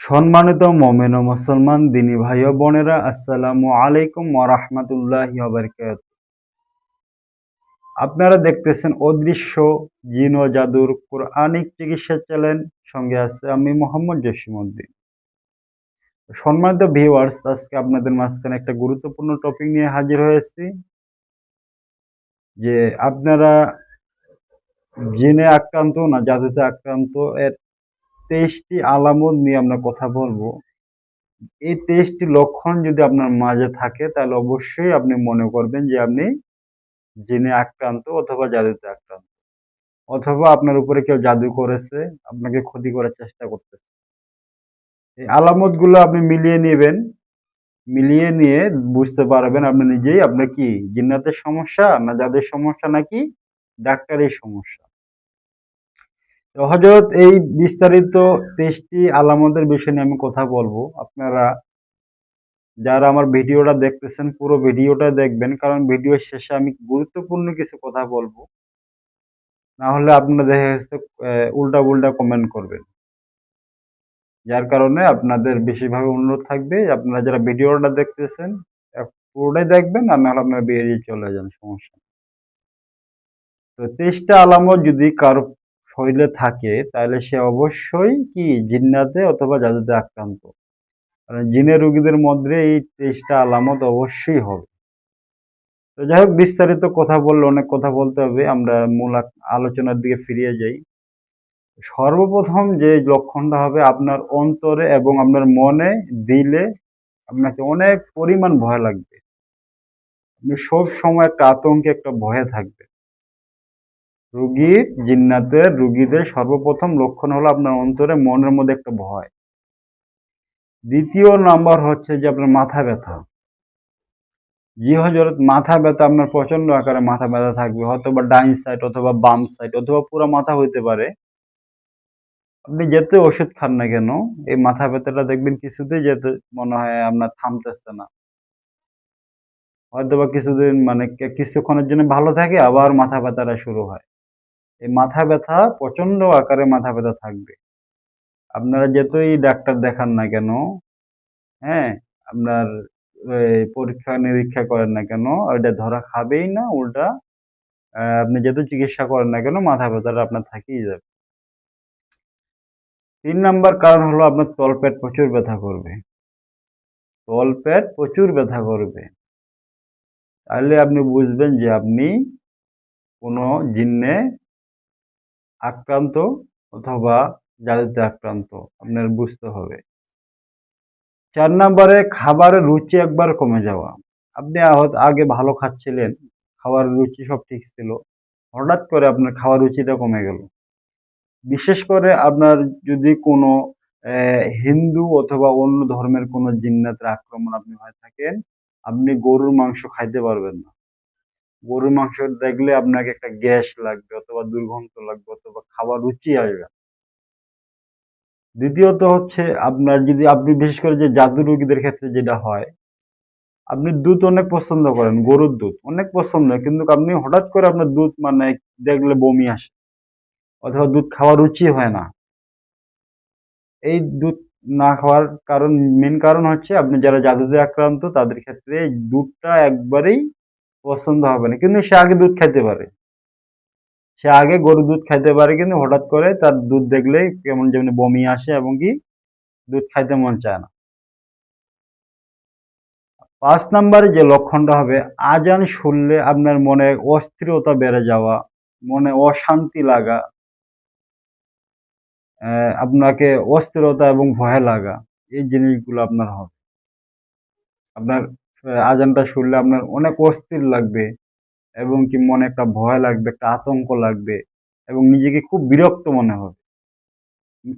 সম্মানিত মোমেন ও মুসলমান, দিনী ভাই ও বোনেরা, আসসালামু আলাইকুম ওরহমতুল্লাহ আপনারা দেখতেছেন অদৃশ্য জিন ও জাদুর কোরআনিক চিকিৎসা চ্যানেল। সঙ্গে আছে আমি মোহাম্মদ জসিমউদ্দিন। সম্মানিত ভিউয়ার্স, আজকে আপনাদের মাঝখানে একটা গুরুত্বপূর্ণ টপিক নিয়ে হাজির হয়েছি, যে আপনারা জিনে আক্রান্ত না জাদুতে আক্রান্ত এর তেইশটি আলামত নিয়ে আমরা কথা বলব। এই তেইশটি লক্ষণ যদি আপনার মাঝে থাকে, তাহলে অবশ্যই আপনি মনে করবেন যে আপনি জিনে আক্রান্ত অথবা জাদুতে আক্রান্ত। অথবা আপনার উপরে কেউ জাদু করেছে, আপনাকে ক্ষতি করার চেষ্টা করতেছে। এই আলামতগুলো আপনি মিলিয়ে নেবেন, মিলিয়ে নিয়ে বুঝতে পারবেন আপনি নিজেই আপনার কি, জিন্নাতের সমস্যা না যাদের সমস্যা নাকি ডাক্তারের সমস্যা। হজরত এই বিস্তারিত তেইশটি আলামতের বিষয় নিয়ে আমি কথা বলব। আপনারা যারা আমার ভিডিওটা দেখতেছেন, পুরো ভিডিওটা দেখবেন, কারণ ভিডিও শেষে আমি গুরুত্বপূর্ণ কিছু কথা বলব। না হলে আপনারা দেখা যাচ্ছে উল্টা উল্টা কমেন্ট করবেন। যার কারণে আপনাদের বেশিরভাগ অনুরোধ থাকবে, আপনারা যারা ভিডিওটা দেখতেছেন পুরোটাই দেখবেন, আর নাহলে আপনারা বেরিয়ে চলে যান, সমস্যা তো তেইশটা আলামত যদি কারও শরীরে থাকে, তাহলে সে অবশ্যই কি, জিন্নাতে অথবা জাদুতে আক্রান্ত। কারণ জিনের রোগীদের মধ্যে এই তেইশটা আলামত অবশ্যই হবে। তো যাই হোক, বিস্তারিত কথা বললে, অনেক কথা বলতে হবে। আমরা মূল আলোচনার দিকে ফিরিয়ে যাই। সর্বপ্রথম যে লক্ষণটা হবে, আপনার অন্তরে এবং আপনার মনে, দিলে আপনাকে অনেক পরিমাণ ভয় লাগবে। সব সময় একটা আতঙ্কে একটা ভয়ে থাকবে রুগীর জিন্নাতের রুগীদের সর্বপ্রথম লক্ষণ হলো আপনার অন্তরে মনের মধ্যে একটা ভয়। দ্বিতীয় নাম্বার হচ্ছে যে আপনার মাথা ব্যথা। জি হজরত মাথা ব্যথা আপনার প্রচণ্ড আকারে মাথা ব্যথা থাকবে হয়তো বা ডাইন সাইড অথবা বাম সাইড অথবা পুরো মাথা হইতে পারে। আপনি যেতে ওষুধ খান না কেন, এই মাথা ব্যথাটা দেখবেন কিছুতেই যেতে মনে হয় আপনার থামতেছে না। হয়তো বা কিছুদিন মানে কিছুক্ষণের জন্য ভালো থাকে, আবার মাথা ব্যথাটা শুরু হয়। এই মাথা ব্যথা প্রচণ্ড আকারে মাথা ব্যথা থাকবে। আপনারা যতই ডাক্তার দেখান না কেন হ্যাঁ আপনার পরীক্ষা নিরীক্ষা করেন না কেন, ওইটা ধরা খাবেই না, উল্টা আপনি যত চিকিৎসা করেন না কেন, মাথা ব্যথাটা আপনার থেকেই যাবে। তিন নাম্বার কারণ হলো আপনার তলপেট প্রচুর ব্যথা করবে। তলপেট প্রচুর ব্যথা করবে। তাহলে আপনি বুঝবেন যে আপনি কোনো জিন্নে আক্রান্ত অথবা জাদুতে আক্রান্ত, আপনার বুঝতে হবে। চার নম্বরে খাবারের রুচি একবার কমে যাওয়া। আপনি আগে ভালো খাচ্ছিলেন খাওয়ার রুচি সব ঠিক ছিল। হঠাৎ করে আপনার খাওয়ার রুচিটা কমে গেল। বিশেষ করে আপনার যদি কোনো হিন্দু অথবা অন্য ধর্মের কোনো জিন্নাতের আক্রমণ আপনি হয়ে থাকেন, আপনি গরুর মাংস খাইতে পারবেন না। গরুর মাংস দেখলে আপনাকে একটা গ্যাস লাগবে অথবা দুর্গন্ধ লাগবে অথবা খাওয়ার রুচি আসবে। দ্বিতীয়ত হচ্ছে আপনার যদি আপনি বিশেষ করে যে জাদু রোগীদের ক্ষেত্রে যেটা হয়, আপনি দুধ অনেক পছন্দ করেন, গরুর দুধ অনেক পছন্দ কিন্তু আপনি হঠাৎ করে আপনার দুধ মানে দেখলে বমি আসে অথবা দুধ খাওয়ার রুচি হয় না এই দুধ না খাওয়ার কারণ মেন কারণ হচ্ছে আপনি যারা জাদুতে আক্রান্ত তাদের ক্ষেত্রে দুধটা একবারেই পছন্দ হবে না। কিন্তু সে আগে দুধ খাইতে পারে। সে আগে গরুর দুধ খাইতে পারে, কিন্তু হঠাৎ করে তার দুধ দেখলে কেমন যেমন বমি আসে এবং কি দুধ খাইতে মন চায় না। পাঁচ নম্বরে যে লক্ষণটা হবে, আজান শুনলে আপনার মনে অস্থিরতা বেড়ে যাওয়া, মনে অশান্তি লাগা আপনাকে অস্থিরতা এবং ভয় লাগা, এই জিনিসগুলো আপনার হবে। আপনার আজানটা শুনলে আপনার অনেক অস্থির লাগবে এবং কি মনে একটা ভয় লাগবে, একটা আতঙ্ক লাগবে এবং নিজেকে খুব বিরক্ত মনে হবে।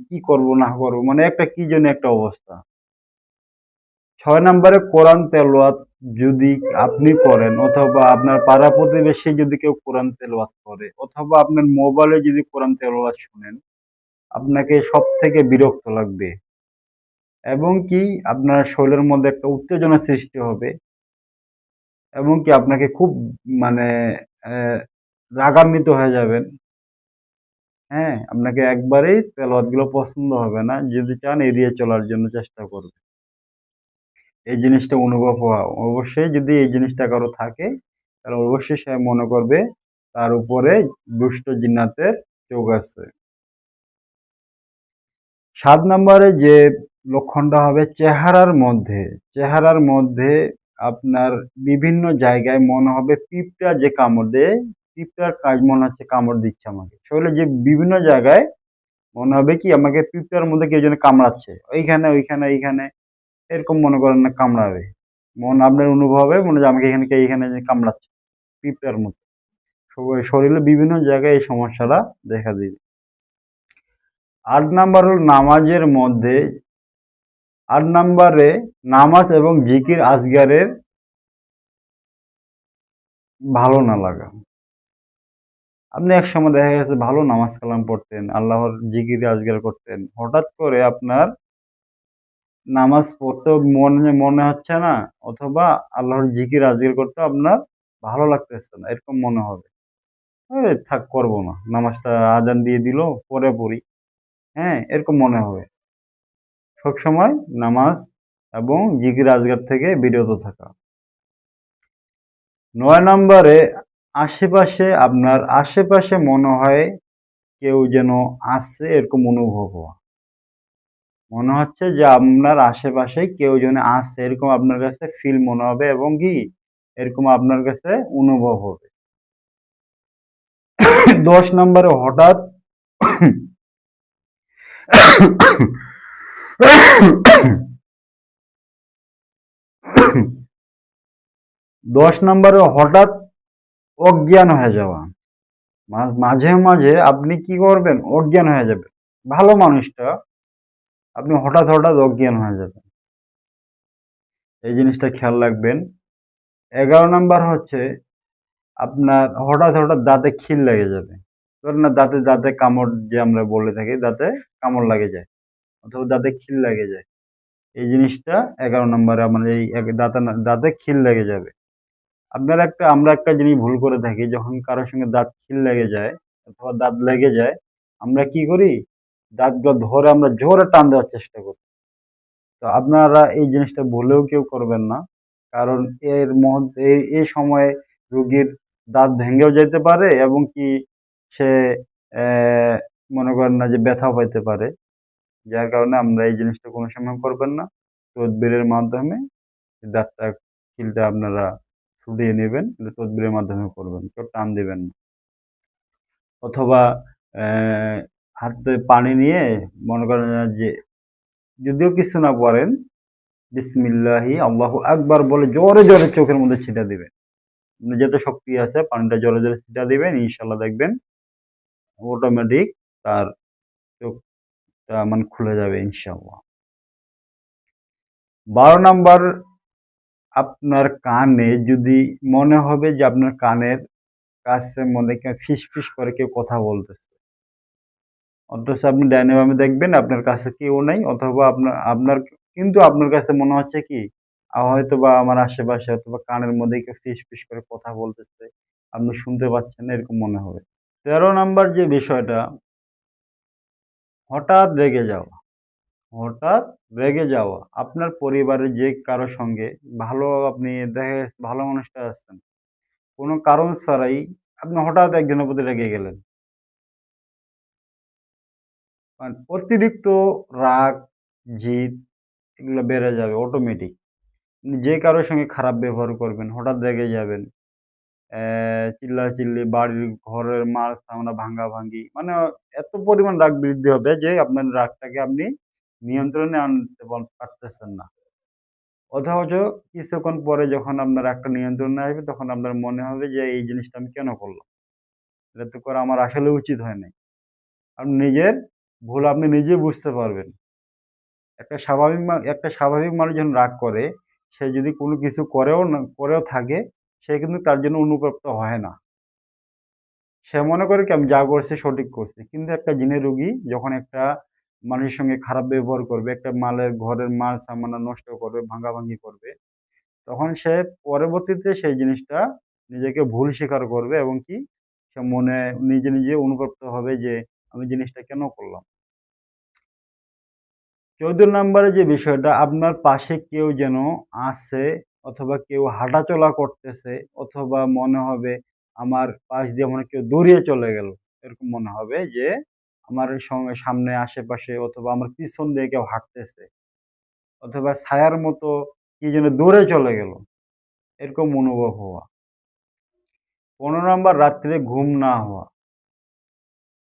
কি করব, না করব মানে একটা কি জন্য একটা অবস্থা। ছয় নম্বরে কোরআন তেলাওয়াত যদি আপনি করেন অথবা আপনার পাড়া প্রতিবেশী যদি কেউ কোরআন তেলাওয়াত করে অথবা আপনার মোবাইলে যদি কোরআন তেলাওয়াত শুনেন, আপনাকে সব থেকে বিরক্ত লাগবে। এবং কি আপনার শরীরের মধ্যে একটা উত্তেজনা সৃষ্টি হবে এবং কি আপনাকে খুব মানে রাগান্বিত হয়ে যাবেন। হ্যাঁ আপনাকে একবারেই তেলাওয়াতগুলো পছন্দ হবে না, যদি চান এড়িয়ে চলার জন্য চেষ্টা করবে এই জিনিসটা অনুভব হওয়া অবশ্যই, যদি এই জিনিসটা কারও থাকে, তাহলে অবশ্যই সে মনে করবে তার উপরে দুষ্ট জিন্নাতের চোখ আছে। সাত নম্বরে যে লক্ষণটা হবে চেহারার মধ্যে। চেহারার মধ্যে আপনার বিভিন্ন জায়গায় মনে হবে পিঁপড়া যে কামড় দেয় পিঁপড়ার কাজ মনে হচ্ছে কামড় দিচ্ছে আমাকে। শরীরে যে বিভিন্ন জায়গায় মনে হবে কি আমাকে পিঁপড়ার মধ্যে কেউ যেন কামড়াচ্ছে। ওইখানে ওইখানে, এইখানে এরকম মনে করেন না কামড়াবে। মন আপনার অনুভব হবে, মনে হয় আমাকে এখানে এইখানে কামড়াচ্ছে পিঁপড়ার মতো। শরীরে বিভিন্ন জায়গায় এই সমস্যাটা দেখা দিবে। আট নাম্বার হল নামাজের মধ্যে আট নাম্বারে নামাজ এবং জিকির আজগারের ভালো না লাগা। আপনি এক সময় দেখা গেছে ভালো নামাজ কালাম পড়তেন, আল্লাহর জিকির আজগার করতেন। হঠাৎ করে আপনার নামাজ পড়তেও মনে মনে হচ্ছে না, অথবা আল্লাহর জিকির আজগার করতে আপনার ভালো লাগতেছে না, এরকম মনে হবে। থাক, করব না। নামাজটা আজান দিয়ে দিল, পরে পড়ি। হ্যাঁ এরকম মনে হবে। সবসময় নামাজ এবং জিকির আজগার থেকে বিরত থাকা। নয় নম্বরে, আশেপাশে আপনার আশেপাশে মনে হয় কেউ যেন আসছে এরকম অনুভব হওয়া। মনে হচ্ছে যে আপনার আশেপাশে কেউ যেন আসছে এরকম আপনার কাছে ফিল মনে হবে এবং কি, এরকম আপনার কাছে অনুভব হবে। দশ নম্বরে হঠাৎ দশ নম্বরে হঠাৎ অজ্ঞান হয়ে যাওয়া। মাঝে মাঝে আপনি কি করবেন? অজ্ঞান হয়ে যাবে। ভালো মানুষটা, আপনি হঠাৎ হঠাৎ অজ্ঞান হয়ে যাবেন। এই জিনিসটা খেয়াল রাখবেন। এগারো নাম্বার হচ্ছে আপনার হঠাৎ হঠাৎ দাঁতে খিল লেগে যাবে। ধরেন না, দাঁতে দাঁতে কামড় যে আমরা বলে থাকি, দাঁতে কামড় লাগে যায়। অথবা দাঁতে খিল লেগে যায়। এই জিনিসটা এগারো নম্বরে আমার এই দাঁতে দাঁতে খিল লেগে যাবে। আপনার একটা, আমরা একটা জিনিস ভুল করে থাকি, যখন কারোর সঙ্গে দাঁত খিল লেগে যায় অথবা দাঁত লেগে যায়, আমরা কি করি? দাঁতগুলো ধরে আমরা জোরে টান দেওয়ার চেষ্টা করি। তো আপনারা এই জিনিসটা ভুলেও কেউ করবেন না। কারণ এর মধ্যে, এই- সময়ে রুগীর দাঁত ভেঙেও যেতে পারে এবং কি সে মনে করেন না যে ব্যথাও পাইতে পারে। যার কারণে আমরা এই জিনিসটা কোনো সময় করবেন না। তদবিরের মাধ্যমে দাঁতটা খিলটা আপনারা ছুটিয়ে নেবেন, কিন্তু তদবিরের মাধ্যমে করবেন, কেউ টান দেবেন না। অথবা হাতে পানি নিয়ে মনে করেন যে যদিও কিছু না করেন, বিসমিল্লাহি, আল্লাহু আকবার বলে জোরে জোরে চোখের মধ্যে ছিটা দিবেন। যত শক্তি আছে পানিটা জোরে জোরে ছিটা দিবেন ইনশাল্লাহ দেখবেন অটোমেটিক তার চোখটা মানে খুলে যাবে ইনশাল্লাহ বারো নাম্বার, আপনার কানে যদি মনে হবে যে আপনার কানের কাছে মনে ফিস ফিস করে কেউ কথা বলতেছে, অথচ আপনি ডাইনে বামে দেখবেন আপনার কাছে কেউ নেই, অথবা আপনার আপনার, কিন্তু আপনার কাছে মনে হচ্ছে কি হয়তো বা আমার আশেপাশে অথবা কানের মধ্যে কেউ ফিস ফিস করে কথা বলতেছে, আপনি শুনতে পাচ্ছেন না, এরকম মনে হবে। তেরো নাম্বার যে বিষয়টা হঠাৎ রেগে যাওয়া হঠাৎ রেগে যাওয়া আপনার পরিবারের যে কারও সঙ্গে ভালো আপনি দেখে ভালো মানুষটা আসছেন কোনো কারণ ছাড়াই আপনি হঠাৎ একজনের প্রতি রেগে গেলেন। মানে অতিরিক্ত রাগ, জিদ এগুলো বেড়ে যাবে অটোমেটিক যে কারোর সঙ্গে খারাপ ব্যবহার করবেন, হঠাৎ রেগে যাবেন চিল্লা চিল্লি বাড়ির ঘরের মাল সামনা ভাঙ্গা ভাঙ্গি মানে এত পরিমাণ রাগ বৃদ্ধি হবে যে আপনার রাগটাকে আপনি নিয়ন্ত্রণে আনতে পারতেছেন না। অথচ কিছুক্ষণ পরে যখন আপনার একটা নিয়ন্ত্রণে আসবে, তখন আপনার মনে হবে যে এই জিনিসটা আমি কেন করলাম? এটা তো করা আমার আসলে উচিত হয় নাই। আপনি নিজের ভুল আপনি নিজে বুঝতে পারবেন। একটা স্বাভাবিক একটা স্বাভাবিক মানুষ যখন রাগ করে, সে যদি কোনো কিছু করেও না করেও থাকে সে কিন্তু তার জন্য অনুপ্রাপ্ত হয় না। সে মনে করে কি, আমি যা করছি সঠিক করছি। কিন্তু একটা জিনের রুগী যখন একটা মানুষের সঙ্গে খারাপ ব্যবহার করবে, একটা মালের ঘরের মাল সামান্য নষ্ট করবে, ভাঙাভাঙি করবে, তখন সে পরবর্তীতে সেই জিনিসটা নিজেকে ভুল স্বীকার করবে এবং কি, সে মনে, নিজে নিজে অনুপ্রাপ্ত হবে যে, আমি জিনিসটা কেন করলাম? চৌদ্দ নম্বরে যে বিষয়টা, আপনার পাশে কেউ যেন আসে অথবা কেউ হাঁটাচলা করতেছে, অথবা মনে হবে আমার পাশ দিয়ে মনে কেউ দৌড়িয়ে চলে গেল। এরকম মনে হবে যে আমার সঙ্গে সামনে আশেপাশে অথবা আমার পিছন দিয়ে কেউ হাঁটতেছে, অথবা ছায়ার মতো কি যেন দৌড়ে চলে গেল। এরকম অনুভব হওয়া। পনেরো নম্বর, রাত্রে ঘুম না হওয়া।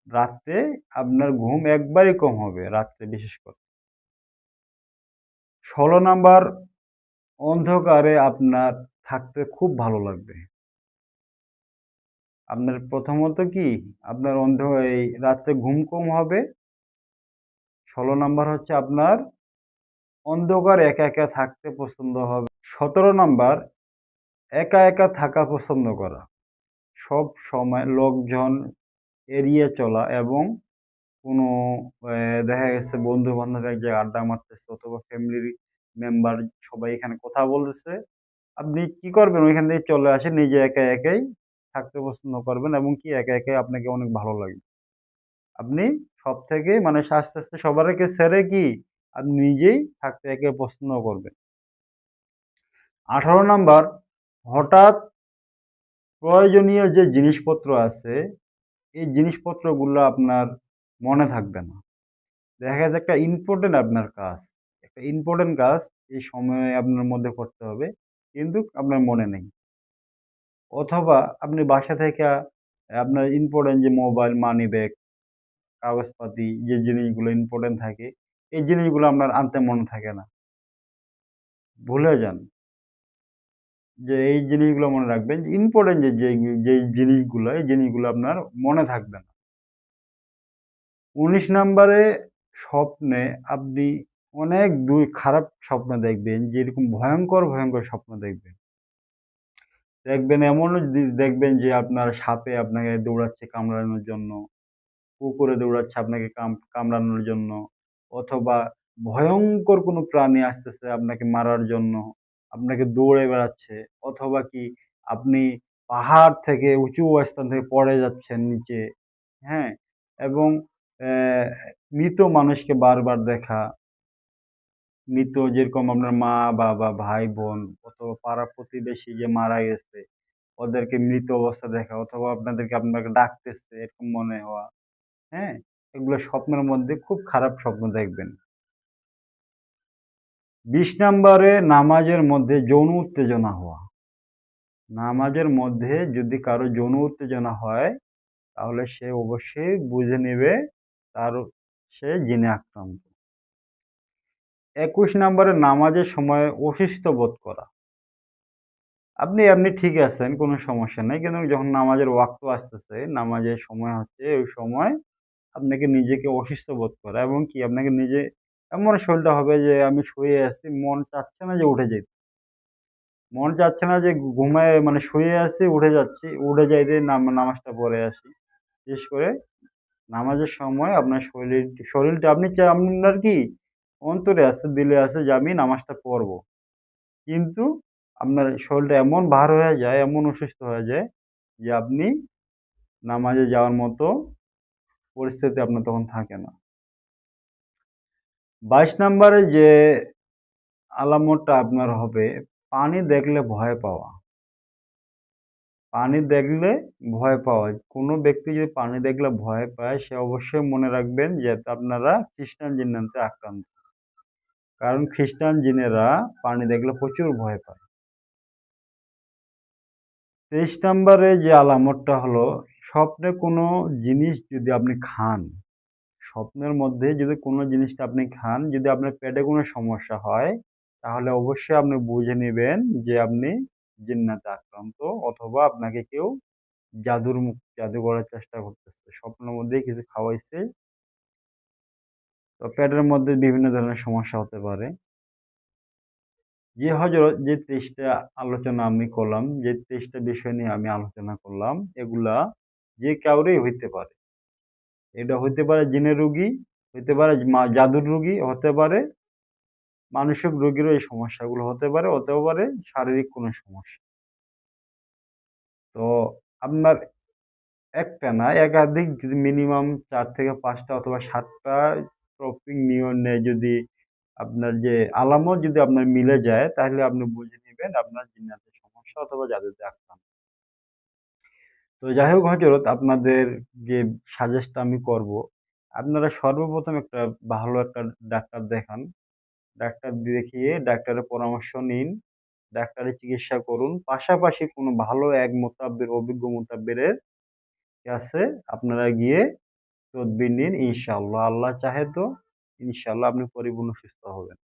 রাত্রে আপনার ঘুম একবারই কম হবে রাত্রে বিশেষ করে। ষোলো নাম্বার অন্ধকারে আপনার থাকতে খুব ভালো লাগবে। আপনার প্রথমত কি? আপনার অন্ধ এই রাত্রে ঘুম কম হবে। ষোলো নাম্বার হচ্ছে আপনার অন্ধকার একা একা থাকতে পছন্দ হবে। সতেরো নাম্বার, একা একা থাকা পছন্দ করা। সব সময় লোকজন এড়িয়ে চলা এবং কোনো দেখা গেছে বন্ধু বান্ধব এক জায়গায় আড্ডা মারতেছে অথবা ফ্যামিলির মেম্বার সবাই এখানে কথা বলতেছে। আপনি কি করবেন? ওইখান থেকে চলে আসে নিজে একা একাই থাকতে পছন্দ করবেন এবং কি একা একাই আপনাকে অনেক ভালো লাগবে আপনি সব থেকে মানে আস্তে আস্তে সবার সবারকে সেরে কি আপনি নিজেই থাকতে একে পছন্দ করবেন। আঠারো নাম্বার, হঠাৎ প্রয়োজনীয় যে জিনিসপত্র আছে, এই জিনিসপত্রগুলো আপনার মনে থাকবে না। দেখা যাচ্ছে একটা ইম্পর্টেন্ট আপনার কাজ। একটা ইম্পর্টেন্ট কাজ এই সময়ে আপনার মধ্যে করতে হবে। কিন্তু আপনার মনে নেই। অথবা আপনি বাসা থেকে আপনার ইম্পর্টেন্ট যে মোবাইল মানি ব্যাগ কাগজপাতি যে জিনিসগুলো ইম্পর্টেন্ট থাকে, এই জিনিসগুলো আপনার আনতে মনে থাকে না। ভুলে যান। যে এই জিনিসগুলো মনে রাখবেন ইম্পর্টেন্ট যে যে যে জিনিসগুলো, এই জিনিসগুলো আপনার মনে থাকবে না। উনিশ নম্বরে স্বপ্নে আপনি অনেক দুই খারাপ স্বপ্ন দেখবেন, যেরকম ভয়ঙ্কর ভয়ঙ্কর স্বপ্ন দেখবেন। দেখবেন এমনও দেখবেন যে আপনার সাপে আপনাকে দৌড়াচ্ছে কামড়ানোর জন্য, কুকুরে দৌড়াচ্ছে আপনাকে কাম- কামড়ানোর জন্য, অথবা ভয়ঙ্কর কোনো প্রাণী আসতেছে আপনাকে মারার জন্য, আপনাকে দৌড়ে বেড়াচ্ছে, অথবা কি আপনি পাহাড় থেকে উঁচু স্থান থেকে পড়ে যাচ্ছেন নিচে হ্যাঁ? এবং মৃত মানুষকে বারবার দেখা মৃত যেরকম আপনার মা, বাবা, ভাই, বোন অথবা পাড়া প্রতিবেশী যে মারা গেছে, ওদেরকে মৃত অবস্থা দেখা অথবা আপনাদেরকে আপনাকে ডাকতেছে এরকম মনে হওয়া হ্যাঁ? এগুলো স্বপ্নের মধ্যে খুব খারাপ স্বপ্ন দেখবেন। বিশ নম্বরে নামাজের মধ্যে যৌন উত্তেজনা হওয়া। নামাজের মধ্যে যদি কারও যৌন উত্তেজনা হয়, তাহলে সে অবশ্যই বুঝে নেবে তার সে জিনে আক্রান্ত। একুশ নম্বরে নামাজের সময় অসুস্থ বোধ করা। আপনি আপনি ঠিক আছেন, কোনো সমস্যা নেই, কিন্তু যখন নামাজের ওয়াক্ত আসতেছে, নামাজের সময় হচ্ছে, ওই সময় আপনাকে নিজেকে অসুস্থ বোধ করা এবং কি, আপনাকে নিজে এমন শরীরটা হবে যে আমি শুয়ে আছি, মন চাচ্ছে না যে উঠে যেতে। মন চাচ্ছে না যে ঘুমায় মানে শুয়ে আছি, উঠে যাচ্ছি, উঠে যাইতে নাম, নামাজটা পড়ে আসি। বিশেষ করে নামাজের সময় আপনার শরীর, শরীরটা আপনি আপনার কি অন্তরে আছে, দিলে আছে, যে আমি নামাজটা পড়ব। কিন্তু আপনার শরীরটা এমন ভার হয়ে যায়, এমন অসুস্থ হয়ে যায়, যে আপনি নামাজে যাওয়ার মতো পরিস্থিতি আপনার তখন থাকে না। বাইশ নম্বরে যে আলামতটা আপনার হবে, পানি দেখলে ভয় পাওয়া। পানি দেখলে ভয় পাওয়া। কোনো ব্যক্তি যদি পানি দেখলে ভয় পায়, সে অবশ্যই মনে রাখবেন যে আপনারা খ্রিস্টান জিন্নাতে আক্রান্ত। কারণ খ্রিস্টান জিনেরা পানি দেখলে প্রচুর ভয় পায়। তেইশ নম্বরে যে আলামতটা হলো, স্বপ্নে কোনো জিনিস যদি আপনি খান, স্বপ্নের মধ্যে যদি কোনো জিনিসটা আপনি খান, যদি আপনার পেটে কোনো সমস্যা হয়, তাহলে অবশ্যই আপনি বুঝে নেবেন যে আপনি জিন্নাতে আক্রান্ত অথবা আপনাকে কেউ জাদুর মুখ, জাদু করার চেষ্টা করতেছে। স্বপ্নের মধ্যেই কিছু খাওয়াইছে তো পেটের মধ্যে বিভিন্ন ধরনের সমস্যা হতে পারে। যে হজরত যে তেইশটা আলোচনা আমি করলাম, যে তেইশটা বিষয় নিয়ে আমি আলোচনা করলাম, এগুলা যে কাউরেই হইতে পারে। এটা হইতে পারে জিনের রুগী, হইতে পারে জাদুর রুগী, হতে পারে মানসিক রোগীরও এই সমস্যাগুলো হতে পারে, হতেও পারে শারীরিক কোনো সমস্যা। তো আপনার একটা না, একাধিক যদি মিনিমাম চার থেকে পাঁচটা অথবা সাতটা টপিক নিয়ে যদি আপনার যে আলামত যদি আপনার মিলে যায়, তাহলে আপনি বুঝে নেবেন আপনার জিন্নাতের সমস্যা অথবা জাদুতে আক্রান্ত। তো যাই হোক হজরত আপনাদের যে সাজেস্ট আমি করব, আপনারা সর্বপ্রথম একটা ভালো একটা ডাক্তার দেখান। ডাক্তার দেখিয়ে ডাক্তারের পরামর্শ নিন, ডাক্তারের চিকিৎসা করুন। পাশাপাশি কোনো ভালো এক মোতাব্বের, অভিজ্ঞ মোতাব্বেরের কাছে আপনারা গিয়ে তদবির নিন ইনশাল্লাহ আল্লাহ চাহে তো ইনশাল্লাহ আপনি পরিপূর্ণ সুস্থ হবেন।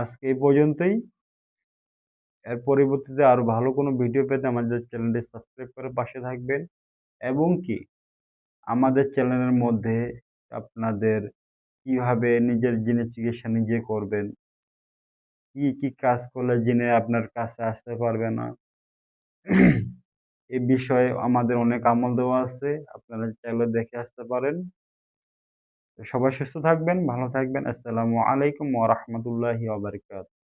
আজকে এই পর্যন্তই। এর পরবর্তীতে আরও ভালো কোনো ভিডিও পেতে আমাদের চ্যানেলটি সাবস্ক্রাইব করে পাশে থাকবেন। এবং কি, আমাদের চ্যানেলের মধ্যে আপনাদের কীভাবে নিজের জিনের চিকিৎসা নিজে করবেন, কি কি কাজ করলে জিনে আপনার কাছে আসতে পারবে না এ বিষয়ে আমাদের অনেক আমল দেওয়া আছে। আপনারা চাইলে দেখে আসতে পারেন। সবাই সুস্থ থাকবেন, ভালো থাকবেন। আসসালামু আলাইকুম ওয়া বারাকাতুহু।